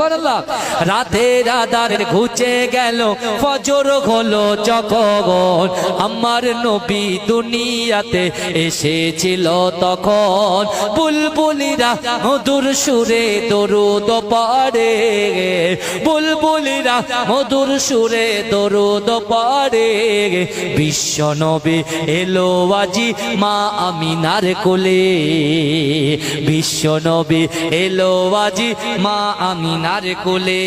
সুবহানাল্লাহ। রাতের আধার ঘুচে গেল, ফজর হলো যখন। আমার নবী দুনিয়াতে এসেছিল তখন। বুলবুলিরা মধুর সুরে দরুদ পড়ে। বুলবুলিরা মধুর সুরে দরুদ পড়ে। বিশ্ব নবী এলো আজি মা আমিনার কোলে। বিশ্ব নবী এলো আজি মা আমিনার কোলে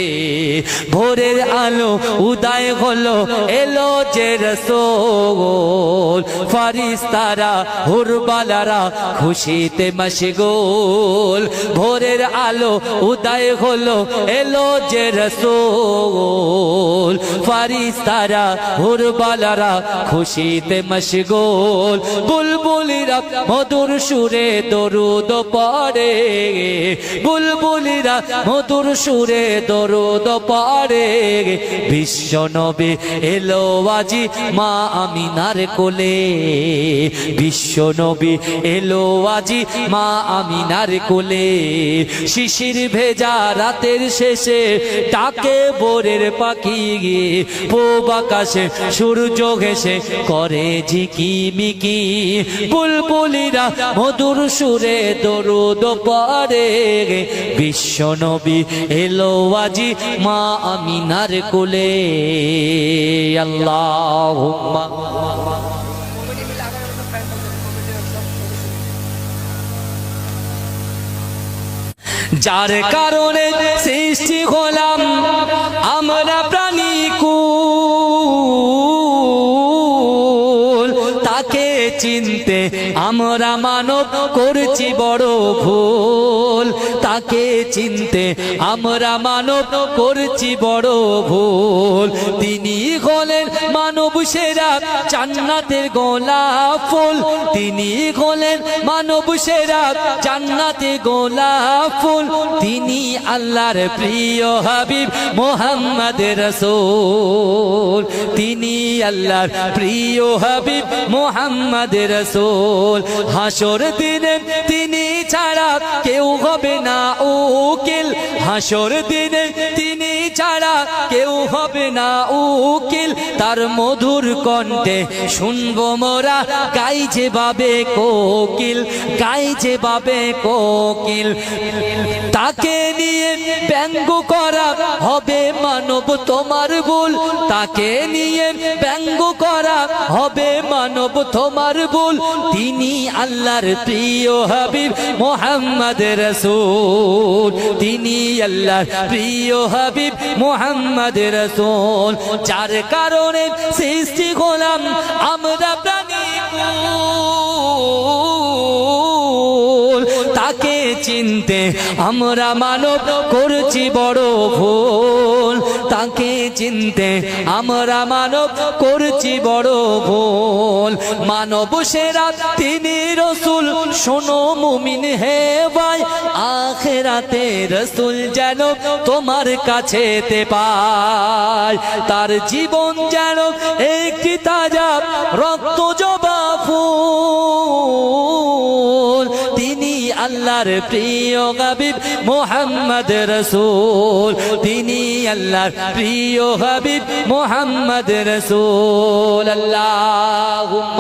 ভোরের আলো উদয় হলো, এলো যে রসোল ফারিস্তারা, হুরবালারা খুশিতে মশগুল। ভোরের আলো উদয় হলো, এলো যে রসোল ফারিস্তারা, হুরবালারা খুশিতে মশগুল। বুলবুলিরা মধুর সুরে দরুদ পড়ে। বুলবুলিরা মধুর সুরে দরুদ পড়ে বিশ্ব নবী এলো আজি মা আমিনার কোলে। বিশ্ব নবী এলো আজি মা আমিনার কোলে। শিশির ভেজা রাতের শেষে ডাকে বোরের পাখি গিয়ে পূব আকাশে সূর্য ঘেসে করে ঝিকিমিকি বুলবুলিরা মধুর সুরে দরুদ পড়ে বিশ্ব নবী এলো আজি মা আমিনার কোলে। আল্লাহ যার কারণে সৃষ্টি হলাম আমরা প্রাণী কুল তাকে চিনতে আমরা মানব করছি বড় ভুল। তাকে চিনতে আমরা মানব করছি বড় ভুল। তিনি সেরা জান্নাতের গোলাপ ফুল। তিনি হলেন মানব জান্নাতে গোলাপ ফুল। তিনি আল্লাহর প্রিয় হাবিব মোহাম্মদ রসুল। তিনি আল্লাহর প্রিয় হাবিব মোহাম্মদ রসুল। হাসর দিনে তিনি ছাড়া কেউ হবে না উকিল। হাসর দিনে তিনি ছাড়া কেউ হবে না উকিল। তার মধুর কণ্ঠে শুনব মোরা, গাই যে বাবে কোকিল, গাই যে বাবে কোকিল। তাকে নিয়ে ব্যঙ্গ করা হবে মানব তোমার ভুল। তাকে নিয়ে ব্যঙ্গ করা হবে মানব তোমার ভুল। তিনি আল্লাহর প্রিয় হাবিব মোহাম্মদ রসুল। তিনি আল্লাহর প্রিয় হাবিব মোহাম্মদ রসুল চার কারণে সৃষ্টি হলাম আমরা প্রাণী তাকে চিনতে আমরা মানব করছি বড় ভুল। তাকে চিনতে, আমরা মানব করছি বড় ভুল। মানব সেরা তিনি রসুল, শোনো মুমিন হে ভাই, আখেরাতে রসুল যেন তোমার কাছে পায়। তার জীবন যেন একটি তাজা রক্ত জবা আল্লাহর প্রিয় হাবিব মোহাম্মদ রসুল। তিনি আল্লাহর প্রিয় হাবিব মোহাম্মদ রসুল। আল্লাহ